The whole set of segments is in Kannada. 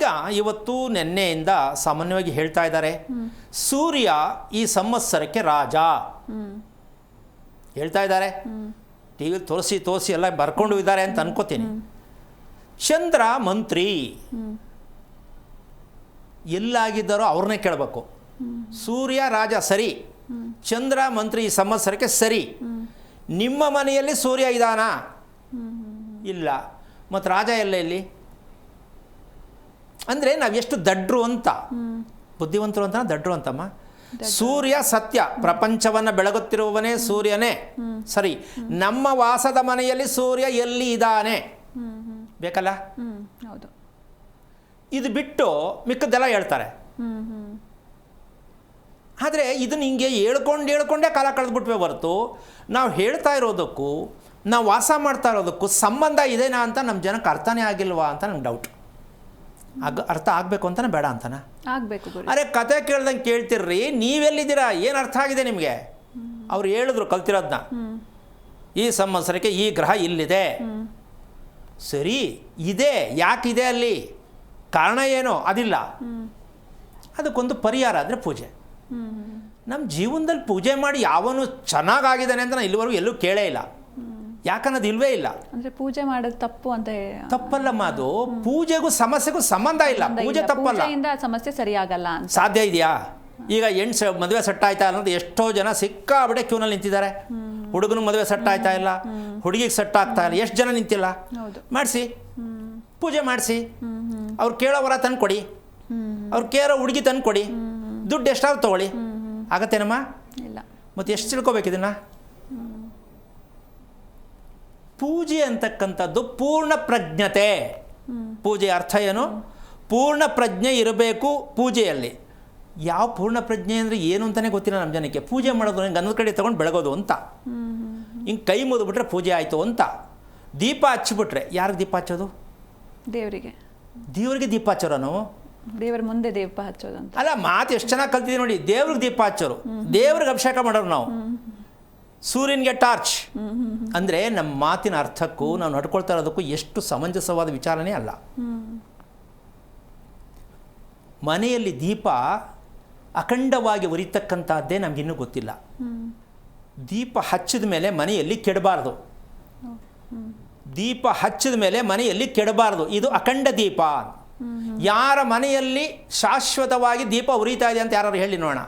ಈಗ ಇವತ್ತು ನಿನ್ನೆಯಿಂದ ಸಾಮಾನ್ಯವಾಗಿ ಹೇಳ್ತಾ ಇದ್ದಾರೆ ಸೂರ್ಯ ಈ ಸಂವತ್ಸರಕ್ಕೆ ರಾಜ. ಹೇಳ್ತಾ ಇದ್ದಾರೆ. ಟಿ ವಿ ತೋರಿಸಿ ತೋರಿಸಿ ಎಲ್ಲ ಬರ್ಕೊಂಡು ಇದ್ದಾರೆ ಅಂತ ಅನ್ಕೋತೀನಿ. ಚಂದ್ರ ಮಂತ್ರಿ ಎಲ್ಲಾಗಿದ್ದಾರೋ ಅವ್ರನ್ನೇ ಕೇಳಬೇಕು. ಸೂರ್ಯ ರಾಜ ಸರಿ. ಚಂದ್ರ ಮಂತ್ರಿ ಈ ಸಂವತ್ಸರಕ್ಕೆ ಸರಿ. ನಿಮ್ಮ ಮನೆಯಲ್ಲಿ ಸೂರ್ಯ ಇದಾನಾ? ಇಲ್ಲ. ಮತ್ತು ರಾಜ ಎಲ್ಲ ಇಲ್ಲಿ ಅಂದರೆ ನಾವು ಎಷ್ಟು ದಡ್ರು ಅಂತ. ಬುದ್ಧಿವಂತರು ಅಂತ ದಡ್ರು ಅಂತಮ್ಮ. ಸೂರ್ಯ ಸತ್ಯ. ಪ್ರಪಂಚವನ್ನು ಬೆಳಗುತ್ತಿರುವವನೇ ಸೂರ್ಯನೇ. ಸರಿ. ನಮ್ಮ ವಾಸದ ಮನೆಯಲ್ಲಿ ಸೂರ್ಯ ಎಲ್ಲಿ ಇದ್ದಾನೆ? ಬೇಕಲ್ಲ? ಹೌದು. ಇದು ಬಿಟ್ಟು ಮಿಕ್ಕದ್ದೆಲ್ಲ ಹೇಳ್ತಾರೆ. ಆದರೆ ಇದನ್ನ ಹಿಂಗೆ ಹೇಳ್ಕೊಂಡು ಹೇಳ್ಕೊಂಡೇ ಕಾಲ ಕಳೆದ್ಬಿಟ್ವೆ ಹೊರತು ನಾವು ಹೇಳ್ತಾ ಇರೋದಕ್ಕೂ ನಾವು ವಾಸ ಮಾಡ್ತಾ ಇರೋದಕ್ಕೂ ಸಂಬಂಧ ಇದೆನಾ ಅಂತ ನಮ್ಮ ಜನಕ್ಕೆ ಅರ್ಥನೇ ಆಗಿಲ್ವಾ ಅಂತ ನಂಗೆ ಡೌಟ್ ಆಗ ಅರ್ಥ ಆಗಬೇಕು ಅಂತಾನೆ ಬೇಡ ಅಂತಾನೆ? ಆಗಬೇಕು ಅರೆ ಕತೆ ಕೇಳ್ದಂಗೆ ಕೇಳ್ತಿರ್ರಿ ನೀವೆಲ್ಲಿದ್ದೀರಾ? ಏನು ಅರ್ಥ ಆಗಿದೆ ನಿಮಗೆ? ಅವ್ರು ಹೇಳಿದ್ರು ಕಲ್ತಿರೋದನ್ನ ಈ ಸಂವತ್ಸರಕ್ಕೆ ಈ ಗ್ರಹ ಇಲ್ಲಿದೆ. ಸರಿ ಇದೆ ಯಾಕಿದೆ ಅಲ್ಲಿ? ಕಾರಣ ಏನೋ? ಅದಿಲ್ಲ. ಅದಕ್ಕೊಂದು ಪರಿಹಾರ ಅಂದರೆ ಪೂಜೆ. ನಮ್ಮ ಜೀವನದಲ್ಲಿ ಪೂಜೆ ಮಾಡಿ ಯಾವನು ಚೆನ್ನಾಗಾಗಿದ್ದಾನೆ ಅಂತ ನಾನು ಇಲ್ಲಿವರೆಗೂ ಎಲ್ಲೂ ಕೇಳೇ ಇಲ್ಲ. ಯಾಕನ್ನೋದು ಇಲ್ವೇ ಇಲ್ಲ. ಅಂದ್ರೆ ಪೂಜೆ ಮಾಡೋದು ತಪ್ಪು ಅಂತ ತಪ್ಪಲ್ಲಮ್ಮ ಅದು ಪೂಜೆಗೂ ಸಮಸ್ಯೆಗೂ ಸಂಬಂಧ ಇಲ್ಲ. ಪೂಜೆ ತಪ್ಪಲ್ಲ. ಸಮಸ್ಯೆ ಸರಿಯಾಗಲ್ಲ ಸಾಧ್ಯ ಇದೆಯಾ? ಈಗ ಹೆಣ್ಣು ಸ ಮದುವೆ ಸೆಟ್ ಆಯ್ತಾ ಅನ್ನೋದು ಎಷ್ಟೋ ಜನ ಸಿಕ್ಕಾಬಿಡೆ ಕ್ಯೂನಲ್ಲಿ ನಿಂತಿದ್ದಾರೆ. ಹುಡುಗನ ಮದುವೆ ಸೆಟ್ ಆಯ್ತಾ ಇಲ್ಲ ಹುಡುಗಿಗೆ ಸೆಟ್ ಆಗ್ತಾ ಇಲ್ಲ. ಎಷ್ಟು ಜನ ನಿಂತಿಲ್ಲ? ಮಾಡಿಸಿ. ಪೂಜೆ ಮಾಡಿಸಿ. ಅವ್ರು ಕೇಳೋ ವರ ತಂದು ಕೊಡಿ. ಅವ್ರು ಕೇಳೋ ಹುಡುಗಿ ತಂದು ಕೊಡಿ. ದುಡ್ಡು ಎಷ್ಟಾದ್ರು ತಗೊಳ್ಳಿ. ಆಗತ್ತೇನಮ್ಮ? ಇಲ್ಲ. ಮತ್ತು ಎಷ್ಟು ತಿಳ್ಕೊಬೇಕು ಇದನ್ನು? ಪೂಜೆ ಅಂತಕ್ಕಂಥದ್ದು ಪೂರ್ಣ ಪ್ರಜ್ಞತೆ. ಪೂಜೆ ಅರ್ಥ ಏನು? ಪೂರ್ಣ ಪ್ರಜ್ಞೆ ಇರಬೇಕು ಪೂಜೆಯಲ್ಲಿ. ಯಾವ ಪೂರ್ಣ ಪ್ರಜ್ಞೆ ಅಂದರೆ ಏನು ಅಂತಲೇ ಗೊತ್ತಿಲ್ಲ ನಮ್ಮ ಜನಕ್ಕೆ. ಪೂಜೆ ಮಾಡೋದು ಹಿಂಗೆ ಗಂಧದ ಕಡೆ ತೊಗೊಂಡು ಬೆಳಗೋದು ಅಂತ. ಹಿಂಗೆ ಕೈ ಮುದ್ಬಿಟ್ರೆ ಪೂಜೆ ಆಯಿತು ಅಂತ. ದೀಪ ಹಚ್ಚಿಬಿಟ್ರೆ ಯಾರಿಗೆ ದೀಪ ಹಚ್ಚೋದು? ದೇವರಿಗೆ. ದೇವರಿಗೆ ದೀಪ ಹಚ್ಚೋರ ನಾವು ದೇವರ ಮುಂದೆ ದೀಪ ಹಚ್ಚೋದಂತ ಅಲ್ಲ ಮಾತು ಎಷ್ಟು ಚೆನ್ನಾಗಿ ಕಲ್ತಿದ್ದೀವಿ ನೋಡಿ ದೇವ್ರಿಗೆ ದೀಪ ಹಚ್ಚೋರು. ದೇವ್ರಿಗೆ ಅಭಿಷೇಕ ಮಾಡೋರು ನಾವು. ಸೂರ್ಯನಿಗೆ ಟಾರ್ಚ್. ಅಂದರೆ ನಮ್ಮ ಮಾತಿನ ಅರ್ಥಕ್ಕೂ ನಾವು ನಡ್ಕೊಳ್ತಾ ಇರೋದಕ್ಕೂ ಎಷ್ಟು ಸಮಂಜಸವಾದ ವಿಚಾರನೇ ಅಲ್ಲ. ಮನೆಯಲ್ಲಿ ದೀಪ ಅಖಂಡವಾಗಿ ಉರಿತಕ್ಕಂಥದ್ದೇ ನಮಗಿನ್ನೂ ಗೊತ್ತಿಲ್ಲ. ದೀಪ ಹಚ್ಚಿದ ಮೇಲೆ ಮನೆಯಲ್ಲಿ ಕೆಡಬಾರ್ದು. ದೀಪ ಹಚ್ಚಿದ ಮೇಲೆ ಮನೆಯಲ್ಲಿ ಕೆಡಬಾರ್ದು. ಇದು ಅಖಂಡ ದೀಪ. ಯಾರ ಮನೆಯಲ್ಲಿ ಶಾಶ್ವತವಾಗಿ ದೀಪ ಉರಿತಾ ಇದೆ ಅಂತ ಯಾರು ಹೇಳಿ ನೋಡೋಣ.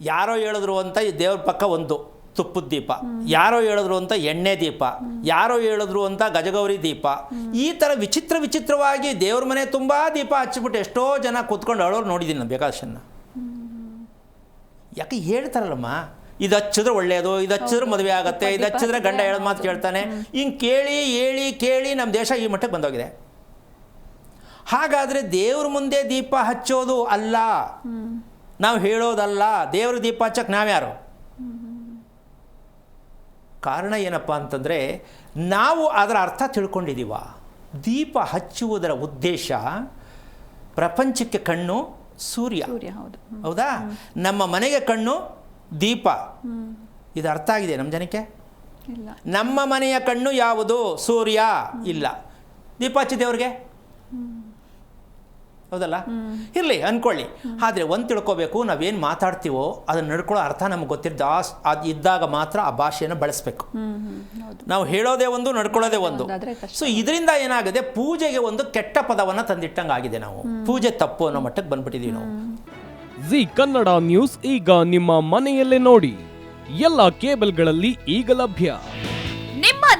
ಯಾರೋ ಹೇಳಿದ್ರು ಅಂತ ಈ ದೇವ್ರ ಪಕ್ಕ ಒಂದು ತುಪ್ಪದ ದೀಪ. ಯಾರೋ ಹೇಳಿದ್ರು ಅಂತ ಎಣ್ಣೆ ದೀಪ. ಯಾರೋ ಹೇಳಿದ್ರು ಅಂತ ಗಜಗೌರಿ ದೀಪ. ಈ ಥರ ವಿಚಿತ್ರ ವಿಚಿತ್ರವಾಗಿ ದೇವ್ರ ಮನೆ ತುಂಬ ದೀಪ ಹಚ್ಚಿಬಿಟ್ಟು ಎಷ್ಟೋ ಜನ ಕೂತ್ಕೊಂಡು ಅಳೋರು ನೋಡಿದ್ದೀನಿ ನಾನು ಬೇಕಾದಷ್ಟನ್ನು. ಯಾಕೆ ಹೇಳ್ತಾರಲ್ಲಮ್ಮ? ಇದು ಹಚ್ಚಿದ್ರೆ ಒಳ್ಳೆಯದು ಇದು ಹಚ್ಚಿದ್ರೆ ಮದುವೆ ಆಗುತ್ತೆ, ಇದು ಹಚ್ಚಿದ್ರೆ ಗಂಡ ಹೇಳೋದು ಮಾತು ಕೇಳ್ತಾನೆ. ಹಿಂಗೆ ಕೇಳಿ, ಹೇಳಿ, ಕೇಳಿ ನಮ್ಮ ದೇಶ ಈ ಮಟ್ಟಕ್ಕೆ ಬಂದೋಗಿದೆ. ಹಾಗಾದರೆ ದೇವ್ರ ಮುಂದೆ ದೀಪ ಹಚ್ಚೋದು ಅಲ್ಲ. ನಾವು ಹೇಳೋದಲ್ಲ ದೇವರ ದೀಪ ಹಚ್ಚಕ್ಕೆ ನಾವ್ಯಾರು? ಕಾರಣ ಏನಪ್ಪ ಅಂತಂದರೆ ನಾವು ಅದರ ಅರ್ಥ ತಿಳ್ಕೊಂಡಿದ್ದೀವ ದೀಪ ಹಚ್ಚುವುದರ ಉದ್ದೇಶ ಪ್ರಪಂಚಕ್ಕೆ ಕಣ್ಣು ಸೂರ್ಯ. ಸೂರ್ಯ ಹೌದು. ಹೌದಾ? ನಮ್ಮ ಮನೆಗೆ ಕಣ್ಣು ದೀಪ. ಇದು ಅರ್ಥ ಆಗಿದೆ ನಮ್ಮ ಜನಕ್ಕೆ? ನಮ್ಮ ಮನೆಯ ಕಣ್ಣು ಯಾವುದು? ಸೂರ್ಯ. ಇಲ್ಲ. ದೀಪ ಹಚ್ಚಿದೆ ದೇವ್ರಿಗೆ ಹೌದಲ್ಲ? ಇರಲಿ ಅಂದ್ಕೊಳ್ಳಿ ಆದರೆ ಒಂದು ತಿಳ್ಕೊಬೇಕು ನಾವೇನು ಮಾತಾಡ್ತೀವೋ ಅದನ್ನು ನಡ್ಕೊಳ್ಳೋ ಅರ್ಥ ನಮಗೆ ಗೊತ್ತಿದ್ದ ಅದು ಇದ್ದಾಗ ಮಾತ್ರ ಆ ಭಾಷೆಯನ್ನು ಬಳಸಬೇಕು. ನಾವು ಹೇಳೋದೇ ಒಂದು ನಡ್ಕೊಳ್ಳೋದೇ ಒಂದು. ಸೊ ಇದರಿಂದ ಏನಾಗಿದೆ ಪೂಜೆಗೆ ಒಂದು ಕೆಟ್ಟ ಪದವನ್ನು ತಂದಿಟ್ಟಂಗೆ ಆಗಿದೆ ನಾವು. ಪೂಜೆ ತಪ್ಪು ಅನ್ನೋ ಮಟ್ಟಕ್ಕೆ ಬಂದ್ಬಿಟ್ಟಿದ್ದೀವಿ ನಾವು. ಜಿ ಕನ್ನಡ ನ್ಯೂಸ್ ಈಗ ನಿಮ್ಮ ಮನೆಯಲ್ಲೇ ನೋಡಿ. ಎಲ್ಲ ಕೇಬಲ್ಗಳಲ್ಲಿ ಈಗ ಲಭ್ಯ.